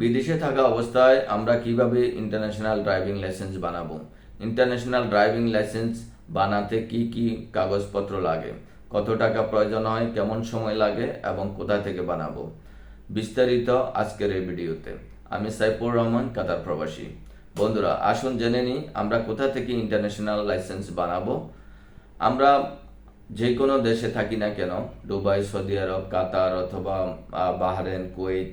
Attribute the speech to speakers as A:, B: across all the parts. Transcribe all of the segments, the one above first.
A: বিদেশে থাকা অবস্থায় আমরা কীভাবে ইন্টারন্যাশনাল ড্রাইভিং লাইসেন্স বানাবো? ইন্টারন্যাশনাল ড্রাইভিং লাইসেন্স বানাতে কি কি কাগজপত্র লাগে? কত টাকা প্রয়োজন হয়? কেমন সময় লাগে? এবং কোথা থেকে বানাবো? বিস্তারিত আজকের এই ভিডিওতে। আমি সাইফুর রহমান, কাতার প্রবাসী। বন্ধুরা, আসুন জেনে নিই আমরা কোথা থেকে ইন্টারন্যাশনাল লাইসেন্স বানাবো। আমরা যে কোনো দেশে থাকি না কেন, দুবাই, সৌদি আরব, কাতার অথবা বাহরেন কুয়েত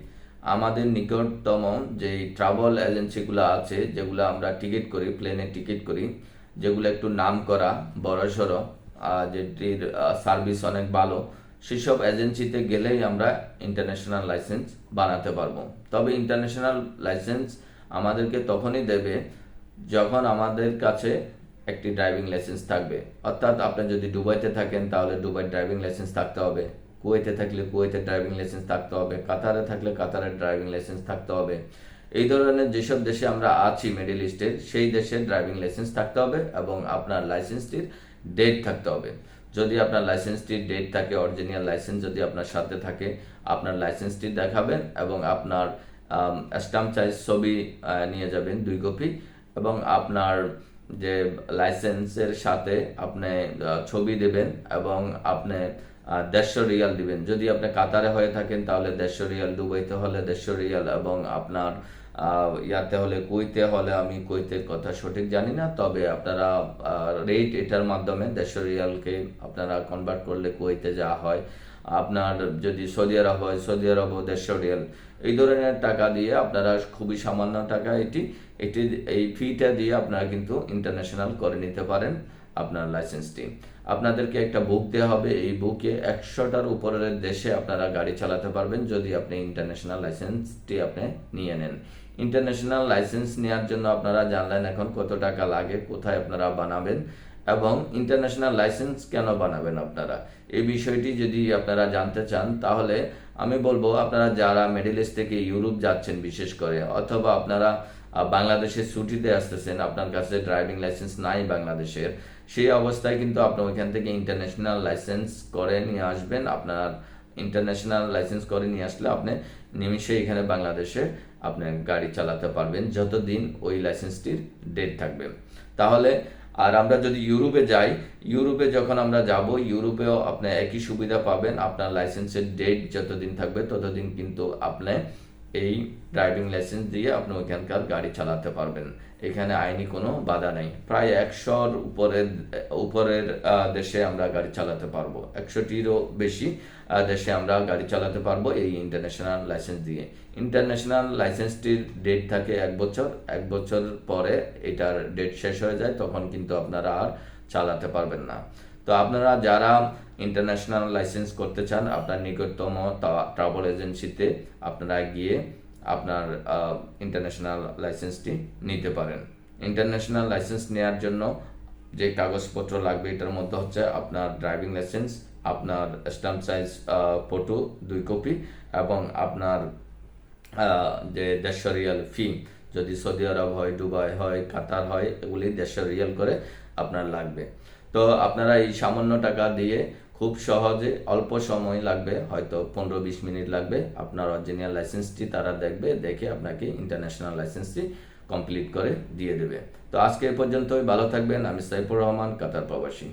A: আমাদের নিকটতম যে ট্রাভেল এজেন্সিগুলো আছে, যেগুলো আমরা টিকিট করি প্লেনে টিকিট করি, যেগুলো একটু নাম করা, বড়সড় যেটির সার্ভিস অনেক ভালো, সেসব এজেন্সিতে গেলেই আমরা ইন্টারন্যাশনাল লাইসেন্স বানাতে পারব। তবে ইন্টারন্যাশনাল লাইসেন্স আমাদেরকে তখনই দেবে যখন আমাদের কাছে একটি ড্রাইভিং লাইসেন্স থাকবে। অর্থাৎ আপনি যদি দুবাইতে থাকেন, তাহলে দুবাই ড্রাইভিং লাইসেন্স থাকতে হবে। কুয়েতে থাকলে কুয়েতে ড্রাইভিং লাইসেন্স থাকতে হবে, কাতারে থাকলে কাতারের ড্রাইভিং লাইসেন্স থাকতে হবে। এই ধরনের যেসব দেশে আমরা আছি মিডিল ইস্টের সেই দেশের ড্রাইভিং লাইসেন্স থাকতে হবে এবং আপনার লাইসেন্সটির ডেট থাকতে হবে। যদি আপনার লাইসেন্সটির ডেট থাকে অরিজিনাল লাইসেন্স যদি আপনার সাথে থাকে, আপনার লাইসেন্সটি দেখাবেন এবং আপনার স্টাম্প সাইজ ছবি নিয়ে যাবেন দুই কপি এবং আপনার যে লাইসেন্সের সাথে আপনি ছবি দেবেন এবং আপনি আহ, দেড়শো রিয়াল দিবেন। যদি আপনি কাতারে হয়ে থাকেন তাহলে দেড়শো রিয়াল দুবাইতে হলে দেড়শো রিয়াল এবং আপনার ইয়াতে হলে কুইতে হলে আমি কুইতের কথা সঠিক জানি না তবে আপনারা রেট এটার মাধ্যমে দেড়শো রিয়ালকে আপনারা কনভার্ট করলে কুইতে যাওয়া হয়। আপনার যদি সৌদি আরব হয় সৌদি আরবও দেড়শো রিয়াল। এই ধরনের টাকা দিয়ে আপনারা খুবই সামান্য টাকা এটি এটি এই ফিটা দিয়ে আপনারা কিন্তু ইন্টারন্যাশনাল করে নিতে পারেন। আপনার লাইসেন্সটি আপনাদেরকে একটা বুক দেওয়া হবে। এই বুকে একশোটার উপরের দেশে আপনারা গাড়ি চালাতে পারবেন যদি আপনি ইন্টারন্যাশনাল লাইসেন্সটি আপনি নিয়ে নেন। ইন্টারন্যাশনাল লাইসেন্স নেওয়ার জন্য আপনারা জানলেন এখন কত টাকা লাগে, কোথায় আপনারা বানাবেন এবং ইন্টারন্যাশনাল লাইসেন্স কেন বানাবেন আপনারা। এই বিষয়টি যদি আপনারা জানতে চান, তাহলে আমি বলব আপনারা যারা মিডল ইস্ট থেকে ইউরোপ যাচ্ছেন বিশেষ করে, অথবা আপনারা বাংলাদেশে ছুটিতে আসতেছেন, আপনার কাছে ড্রাইভিং লাইসেন্স নাই বাংলাদেশের, সেই অবস্থায় কিন্তু আপনি ওইখান থেকে ইন্টারন্যাশনাল লাইসেন্স করে নিয়ে আসবেন। আপনার ইন্টারন্যাশনাল লাইসেন্স করে নিয়ে আসলে আপনি নিমিশে এখানে বাংলাদেশে আপনি গাড়ি চালাতে পারবেন, যতদিন ওই লাইসেন্সটির ডেট থাকবে। তাহলে, আর আমরা যদি ইউরোপে যাই, ইউরোপে যখন আমরা যাব, ইউরোপেও আপনি একই সুবিধা পাবেন, আপনার লাইসেন্সের ডেট যতদিন থাকবে, ততদিন কিন্তু আপনি এই ড্রাইভিং লাইসেন্স দিয়ে আপনি ওইখানকার গাড়ি চালাতে পারবেন। এখানে আইনি কোনো বাধা নেই। প্রায় একশোর উপরের উপরের দেশে আমরা গাড়ি চালাতে পারব। একশোটিরও বেশি দেশে আমরা গাড়ি চালাতে পারব এই ইন্টারন্যাশনাল লাইসেন্স দিয়ে। ইন্টারন্যাশনাল লাইসেন্সটির ডেট থাকে এক বছর। এক বছর পরে এটার ডেট শেষ হয়ে যায়, তখন কিন্তু আপনারা আর চালাতে পারবেন না। তো আপনারা যারা ইন্টারন্যাশনাল লাইসেন্স করতে চান, আপনার নিকটতম ট্রাভেল এজেন্সিতে আপনারা গিয়ে আপনার ইন্টারন্যাশনাল লাইসেন্সটি নিতে পারেন। ইন্টারন্যাশনাল লাইসেন্স নেওয়ার জন্য যে কাগজপত্র লাগবে, এটার মধ্যে হচ্ছে আপনার ড্রাইভিং লাইসেন্স আপনার স্ট্যাম্প সাইজ ফটো দুই কপি এবং আপনার যে দেড়শো রিয়াল ফি যদি সৌদি আরব হয়, দুবাই হয়, কাতার হয়, এগুলি দেড়শো রিয়াল করে আপনার লাগবে। তো আপনারা এই সামান্য টাকা দিয়ে খুব সহজে অল্প সময় লাগবে, হয়তো পনেরো বিশ মিনিট লাগবে। আপনার অরিজিনাল লাইসেন্সটি তারা দেখবে, দেখে আপনাকে ইন্টারন্যাশনাল লাইসেন্সটি কমপ্লিট করে দিয়ে দেবে। তো আজকে এ পর্যন্তই, ভালো থাকবেন। আমি সাইফুর রহমান, কাতার প্রবাসী।